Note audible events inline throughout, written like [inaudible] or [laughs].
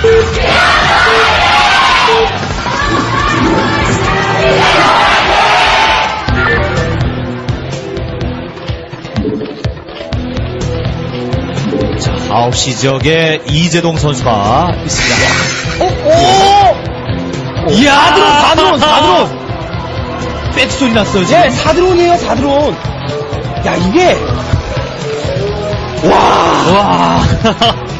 자, 9시 지역에 이재동 선수가 있습니다. 이야, 아, 4드론, 4드론, 4드론. 배트 소리 났어요, 지금. 예, 4드론이에요, 4드론. 야, 이게, 와. [laughs]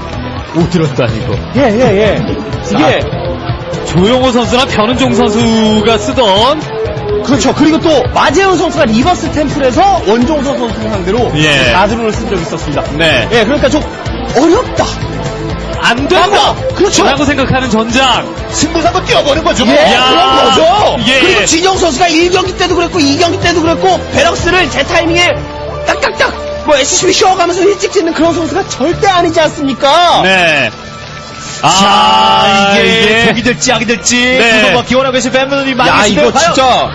오드런도 아니고. 예, 예, 예. 이게, 조용호 선수나 변은종 선수가 쓰던 그렇죠. 그리고 또, 마재현 선수가 리버스 템플에서 원종서 선수 상대로 예. 4드론을 쓴 적이 있었습니다. 네. 예, 그러니까 좀, 어렵다. 안 된다. 맞다. 그렇죠. 라고 생각하는 전장. 승부사고 뛰어버린 거죠. 예, 야. 그런 거죠. 예. 그리고 진영 선수가 1경기 때도 그랬고 2경기 때도 그랬고 베럭스를 제 타이밍에 딱딱딱 뭐 SCB 쉬어가면서 일찍 짓는 그런 선수가 절대 아니지 않습니까? 네. 자, 이게, 이게 독이 될지 악이 될지 네. 구도가 기원하고 계신 팬분들이 많이 야. 이거 과연? 진짜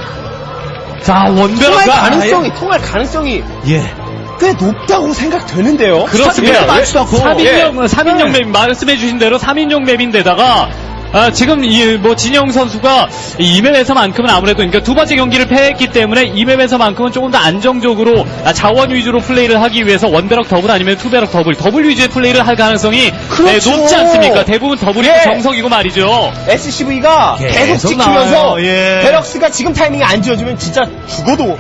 자, 통할 원베라가 가능성이 통할 가능성이 예. 꽤 높다고 생각되는데요. 그렇습니다. 예, 많지도 않고. 3인용, 예. 3인용 맵, 말씀해 주신 대로 3인용 맵인데다가, 아, 지금 이, 뭐, 진영 선수가 이 맵에서만큼은 아무래도, 그러니까 두 번째 경기를 패했기 때문에 이 맵에서만큼은 조금 더 안정적으로 아, 자원 위주로 플레이를 하기 위해서 원베럭 더블 아니면 투베럭 더블, 더블 위주의 플레이를 할 가능성이 그렇죠. 네, 높지 않습니까? 대부분 더블이 예. 정석이고 말이죠. SCV가 계속 계속 찍히면서 나와요. 예. 베럭스가 지금 타이밍에 안 지어주면 진짜 죽어도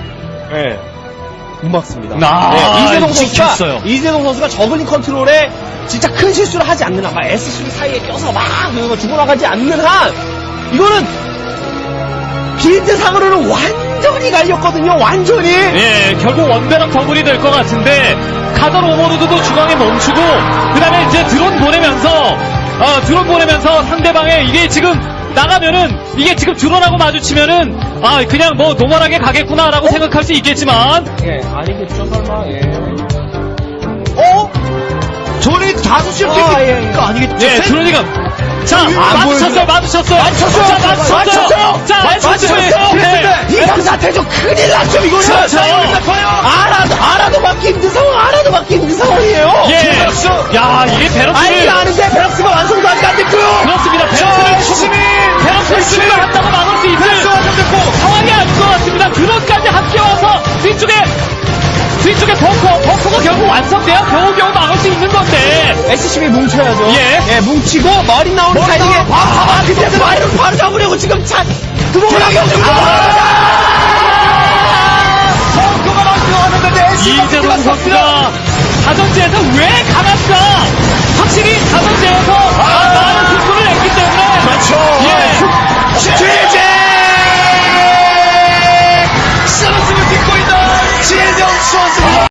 예. 못 막습니다. 아, 네, 이재동 선수가 찍혔어요. 이재동 선수가 저글링 컨트롤에 진짜 큰 실수를 하지 않는 한, 막 SCV 사이에 껴서 막 그거 죽어나가지 않는 한 이거는 빌드 상으로는 완전히 갈렸거든요. 완전히. 예, 결국 원베럭 더블이 될 것 같은데 카더 오버로드도 중앙에 멈추고 그 다음에 이제 드론 보내면서 어, 드론 보내면서 상대방의 이게 지금 나가면은 이게 지금 드론하고 마주치면은 아 그냥 뭐 노멀하게 가겠구나라고 생각할 수 있겠지만 예, 아니겠죠 설마. 예. 어? 저리 다섯 시에 아, 예, 예. 거 아니겠죠? 예 그러니까 자 마주쳤어요 마주쳤어요 맞췄어요. 자 마주쳤어요 맞췄어요. 자 마주쳤어요 네. 이상 사태죠. 큰일 났죠 이거는. 그렇죠. 알아도 알아도 막기 힘든 상황, 알아도 막기 힘든 상황이에요. 예. 야 이게 알긴 베럭스를 아는데 베럭스가 완성도 아직 안 됐고요. 그렇습니다 베럭스를 충분히 베럭스를 출발한다고 막을 수 벙커 벙커가 결국 완성돼야 겨우겨우 막을 수 있는 건데. SCB 뭉쳐야죠. 예. 뭉치고 머리 나오는 타이밍에 나와, 봐, 아, 그때 마이를 바로 잡으려고 지금 차 들어오려고 이재동 선수가 사전제에서 왜 강할까?